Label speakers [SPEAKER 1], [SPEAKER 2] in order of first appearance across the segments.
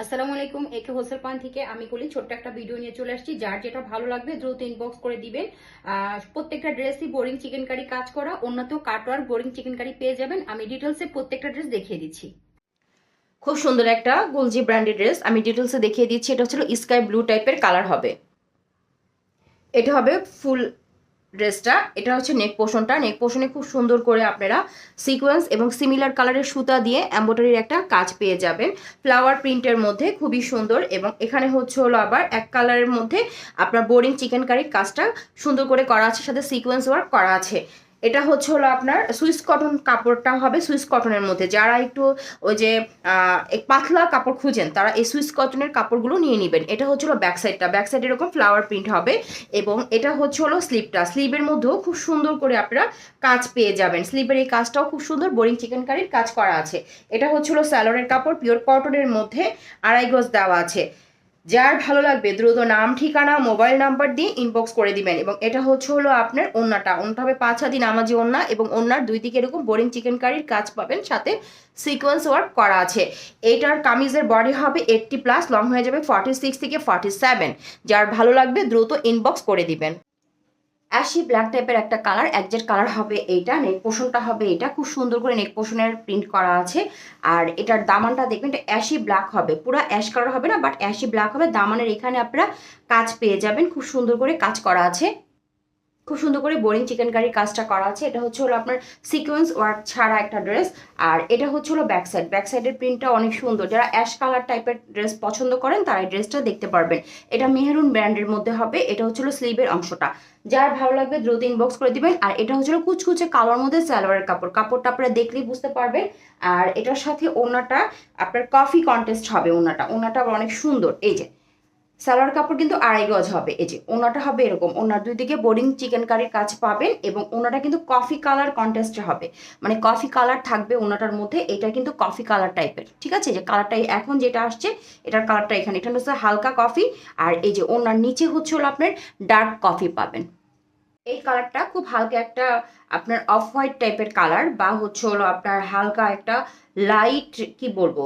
[SPEAKER 1] আসসালামু আলাইকুম একে হোসেল পান থেকে আমি কলি। ছোট্ট একটা ভিডিও নিয়ে চলে আসছি। যার যেটা ভালো লাগবে, দ্রুত ইনবক্স করে দিবেন। প্রত্যেকটা ড্রেসই বোরিং চিকেন কারি কাজ করা, অন্যতেও কাটওয়ার বোরিং চিকেন কারি পেয়ে যাবেন। আমি ডিটেলসে প্রত্যেকটা ড্রেস দেখিয়ে দিচ্ছি। খুব সুন্দর একটা গোলজি ব্র্যান্ডের ড্রেস আমি ডিটেলসে দেখিয়ে দিচ্ছি, এটা হচ্ছিল স্কাই ব্লু টাইপের কালার হবে। এটা হবে ফুল ড্রেসটা। এটা হচ্ছে নেক পোষণটা নেক পোষণে খুব সুন্দর করে আপনারা সিকোয়েন্স এবং সিমিলার কালারের সুতা দিয়ে অ্যাম্বোটারির একটা কাজ পেয়ে যাবেন। ফ্লাওয়ার প্রিন্টের মধ্যে খুবই সুন্দর এবং এখানে হচ্ছে হলো আবার এক কালারের মধ্যে আপনার বোরিং চিকেন কারির কাজটা সুন্দর করে করা আছে, সাথে সিকোয়েন্স ওয়ার্ক করা আছে। এটা হচ্ছে হলো আপনার সুইস কটন কাপড়টা হবে সুইস কটনের মধ্যে। যারা একটু ওই যে পাতলা কাপড় খুঁজেন, তারা এই সুইস কটনের কাপড়গুলো নিয়ে নেবেন। এটা হচ্ছে হলো ব্যাক সাইডটা ব্যাক সাইড এরকম ফ্লাওয়ার প্রিন্ট হবে এবং এটা হচ্ছে হলো স্লিপটা স্লিপের মধ্যেও খুব সুন্দর করে আপনারা কাজ পেয়ে যাবেন। স্লিপের এই কাজটাও খুব সুন্দর বোরিং চিকেন কারির কাজ করা আছে। এটা হচ্ছে হলো স্যালোনের কাপড় পিওর কটনের মধ্যে আড়াই গজ দেওয়া আছে। যার ভালো লাগবে, দ্রুত নাম, ঠিকানা, মোবাইল নাম্বার দিয়ে ইনবক্স করে দিবেন। এবং এটা হচ্ছে হলো আপনার ওন্নাটা। ওন্নাটা হবে পাঁচ হাতি নামাজি ওন্না এবং ওন্নার দুই দিকে এরকম বোরিং চিকেন কারির কাজ পাবেন, সাথে সিকোয়েন্স ওয়ার্ক করা আছে। এইটার কামিজের বডি হবে এইটটি প্লাস লং হয়ে যাবে ফর্টি সিক্স থেকে ফর্টি সেভেন যার ভালো লাগবে, দ্রুত ইনবক্স করে দিবেন। অ্যাশি ব্ল্যাক টাইপের একটা কালার, একজেট কালার হবে এইটা, নেক পোষণটা হবে এটা খুব সুন্দর করে নেক পোষণের প্রিন্ট করা আছে। আর এটার দামানটা দেখবেন, এটা অ্যাশি ব্ল্যাক হবে। পুরো অ্যাশ কালার হবে না, বাট অ্যাশি ব্ল্যাক হবে। দামানের এখানে আপনারা কাজ পেয়ে যাবেন। খুব সুন্দর করে কাজ করা আছে। খুব সুন্দর করে বোরিং চিকেন কারির কাজটা করা আছে। এটা হচ্ছে হলো আপনার সিকোয়েন্স ওয়ার্ক ছাড়া একটা ড্রেস আর এটা হচ্ছে হলো ব্যাক সাইড প্রিন্টটা অনেক সুন্দর। যারা অ্যাশ কালার টাইপের ড্রেস পছন্দ করেন, তারা এই ড্রেসটা দেখতে পারবেন। এটা মেহরুন ব্র্যান্ডের মধ্যে হবে। এটা হচ্ছে হলো স্লিভের অংশটা। যার ভালো লাগবে দ্রুত ইনবক্স করে দিবেন। আর এটা হচ্ছে হলো কুচকুচে কালোর মধ্যে সালোয়ারের কাপড়। কাপড়টা আপনারা দেখলেই বুঝতে পারবেন। আর এটার সাথে ওনাটা আপনার কফি কন্টেস্ট হবে ওনাটা ওনাটা অনেক সুন্দর। এই যে সালোয়ার কাপড় কিন্তু আড়াই গজ হবে। এই যে, ওনাটা হবে এরকম। ওনার দুই দিকে বোরিং চিকেন কারির কাজ পাবেন এবং ওনাটা কিন্তু কফি কালার কন্টেস্টে হবে। মানে কফি কালার থাকবে ওনাটার মধ্যে, এটা কিন্তু কফি কালার টাইপের ঠিক আছে? যে কালারটা এখন যেটা আসছে, এটার কালারটা এখানে। এটা হচ্ছে হালকা কফি আর এই যে ওনার নিচে হচ্ছে হলো আপনার ডার্ক কফি পাবেন। এই কালারটা খুব হালকা একটা আপনার অফ হোয়াইট টাইপের কালার বা হচ্ছে হলো আপনার হালকা একটা লাইট কি বলব?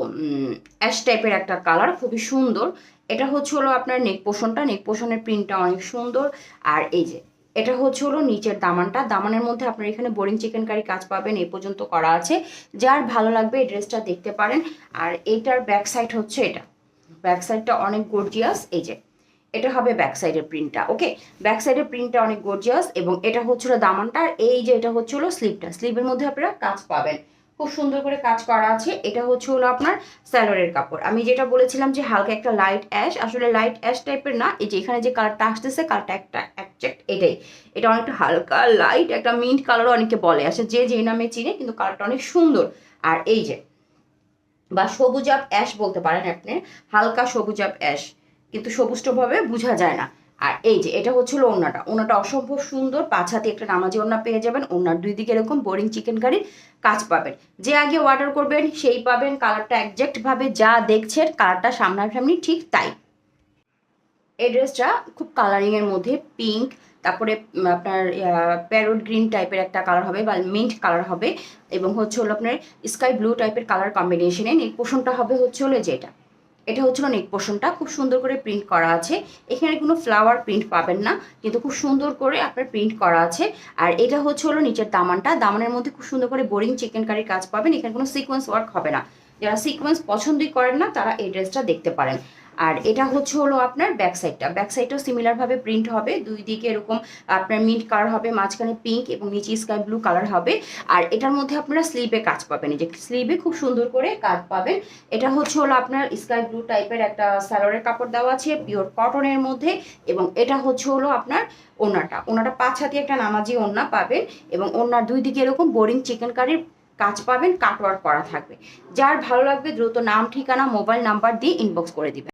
[SPEAKER 1] অ্যাশ টাইপের একটা কালার খুবই সুন্দর। এটা হচ্ছে হলো আপনার নেক পোষণটা নেক পোষণের প্রিন্টটা অনেক সুন্দর। আর এই যে, এটা হচ্ছে হলো নিচের দামানটা। দামানের মধ্যে আপনার এখানে বোরিং চিকেন কারি কাজ পাবেন এই পর্যন্ত করা আছে। যার ভালো লাগবে এই ড্রেসটা দেখতে পারেন। আর এইটার ব্যাক সাইড হচ্ছে এটা। ব্যাক সাইডটা অনেক গর্জিয়াস এই যে, এটা হবে ব্যাক সাইডের প্রিন্টটা ওকে ব্যাক সাইডের প্রিন্টটা অনেক গর্জিয়াস এবং এটা হচ্ছিল দামানটা। আর এই যে, এটা হচ্ছে হলো স্লিভটা স্লিভের মধ্যে আপনারা কাজ পাবেন। খুব সুন্দর করে কাজ করা আছে। এটা হচ্ছে হলো আপনার স্যালোরের কাপড়। আমি যেটা বলেছিলাম যে হালকা একটা লাইট অ্যাশ আসলে লাইট অ্যাশ টাইপের না, এই যে এখানে যে কালারটা আসতেছে কালারটা একটা একজ্যাক্ট এটাই। এটা অনেকটা হালকা লাইট একটা মিন্ট কালারও অনেকে বলে আসলে যে যে নামে চিনে, কিন্তু কালারটা অনেক সুন্দর। আর এই যে, বা সবুজাব অ্যাশ বলতে পারেন আপনি, হালকা সবুজাব অ্যাশ কিন্তু সবুজভাবে বোঝা যায় না। আর এই যে, এটা হচ্ছিল ওনাটা ওনাটা অসম্ভব সুন্দর। পাঁচ হাতে একটা নামাজি ওনা পেয়ে যাবেন। ওনার দুই দিকে এরকম বোরিং চিকেন কারির কাজ পাবেন। যে আগে অর্ডার করবেন, সেই পাবেন। কালারটা একজ্যাক্টভাবে যা দেখছেন কালারটা সামনাসামনি ঠিক তাই। এই ড্রেসটা খুব কালারিংয়ের মধ্যে পিঙ্ক তারপরে আপনার প্যারোট গ্রিন টাইপের একটা কালার হবে বা মিন্ট কালার হবে। এবং হচ্ছে হলো আপনার স্কাই ব্লু টাইপের কালার কম্বিনেশনে নেক পোষণটা হবে হচ্ছে হলো যেটা। এটা হচ্ছিল নেক পোষণটা খুব সুন্দর করে প্রিন্ট করা আছে। এখানে কোনো ফ্লাওয়ার প্রিন্ট পাবেন না, কিন্তু খুব সুন্দর করে আপনার প্রিন্ট করা আছে। আর এটা হচ্ছে হলো নিচের দামানটা, দামানের মধ্যে খুব সুন্দর করে বোরিং চিকেন কারির কাজ পাবেন, এখানে কোনো সিকোয়েন্স ওয়ার্ক হবে না। যারা সিকোয়েন্স পছন্দই করেন না, তারা এই ড্রেসটা দেখতে পারেন। আর এটা হচ্ছে হলো আপনার ব্যাক সাইডটা ব্যাক সাইডটাও সিমিলারভাবে প্রিন্ট হবে। দুই দিকে এরকম আপনার মিন্ট কালার হবে, মাঝখানে পিঙ্ক এবং নিচে স্কাই ব্লু কালার হবে। আর এটার মধ্যে আপনারা স্লিভে কাজ পাবেন। এই যে স্লিভে খুব সুন্দর করে কাজ পাবেন। এটা হচ্ছে হলো আপনার স্কাই ব্লু টাইপের একটা স্যালোয়ারের কাপড় দেওয়া আছে পিওর কটনের মধ্যে। এবং এটা হচ্ছে হলো আপনার ওনাটা ওনাটা পাঁচ হাতি একটা নামাজি ওনা পাবেন এবং ওনার দুই দিকে এরকম বোরিং চিকেন কারির কাজ পাবেন। কাটওয়ার্ক করা থাকবে। যার ভালো লাগবে দ্রুত নাম, ঠিকানা মোবাইল নাম্বার দিয়ে ইনবক্স করে দিবেন।